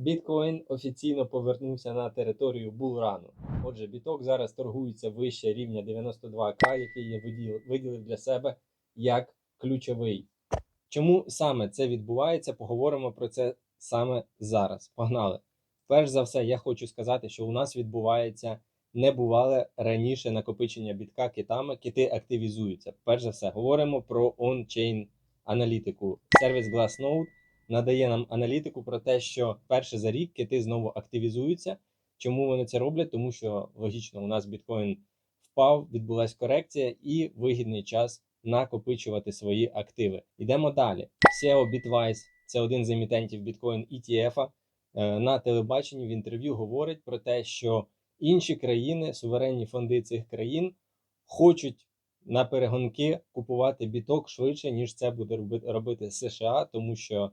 Біткоін офіційно повернувся на територію булрану. Отже, біток зараз торгується вище рівня 92к, який я виділив, для себе як ключовий. Чому саме це відбувається? Поговоримо про це саме зараз. Погнали! Перш за все, я хочу сказати, що у нас відбувається небувале раніше накопичення бітка китами. Кити активізуються. Перш за все, говоримо про on-chain аналітику. Сервіс Glassnode надає нам аналітику про те, що перше за рік кити знову активізуються. Чому вони це роблять? Тому що логічно у нас біткоін впав, відбулася корекція і вигідний час накопичувати свої активи. Йдемо далі. SEO Bitwise – це один з емітентів біткоін ETF. е, На телебаченні в інтерв'ю говорить про те, що інші країни, суверенні фонди цих країн, хочуть на перегонки купувати біток швидше, ніж це буде роби- робити США, тому що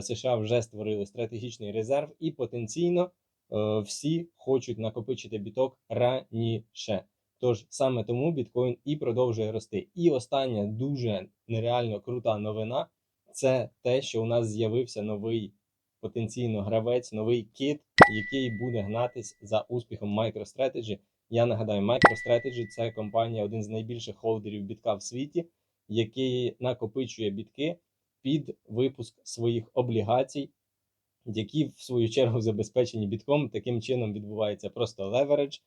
США вже створили стратегічний резерв, і потенційно е, всі хочуть накопичити біток раніше. Тож саме тому біткоін і продовжує рости. І остання дуже нереально крута новина це те, що у нас з'явився новий потенційно гравець, новий кіт, який буде гнатись за успіхом MicroStrategy. Я нагадаю, MicroStrategy – це компанія, один з найбільших холдерів бітка в світі, який накопичує бітки під випуск своїх облігацій, які в свою чергу забезпечені бітком. Таким чином відбувається просто левередж,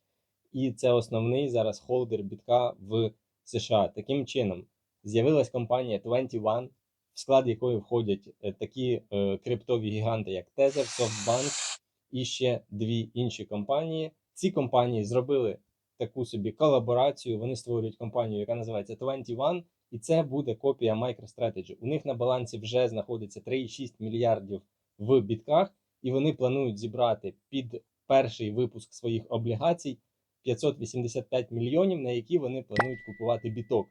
і це основний зараз холдер бітка в США. Таким чином з'явилась компанія 21, в склад якої входять е, такі е, криптові гіганти, як Tether, SoftBank і ще дві інші компанії. Ці компанії зробили таку собі колаборацію. Вони створюють компанію, яка називається 21, і це буде копія MicroStrategy. У них на балансі вже знаходиться 3,6 мільярдів в бітках, і вони планують зібрати під перший випуск своїх облігацій 585 мільйонів, на які вони планують купувати біток.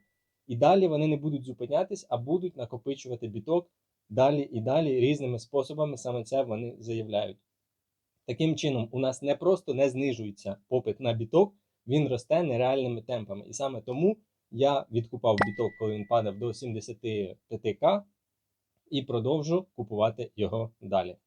І далі вони не будуть зупинятись, а будуть накопичувати біток далі і далі різними способами. Саме це вони заявляють. Таким чином, у нас не просто не знижується попит на біток, він росте нереальними темпами. І саме тому я відкупав біток, коли він падав до 75к, і продовжу купувати його далі.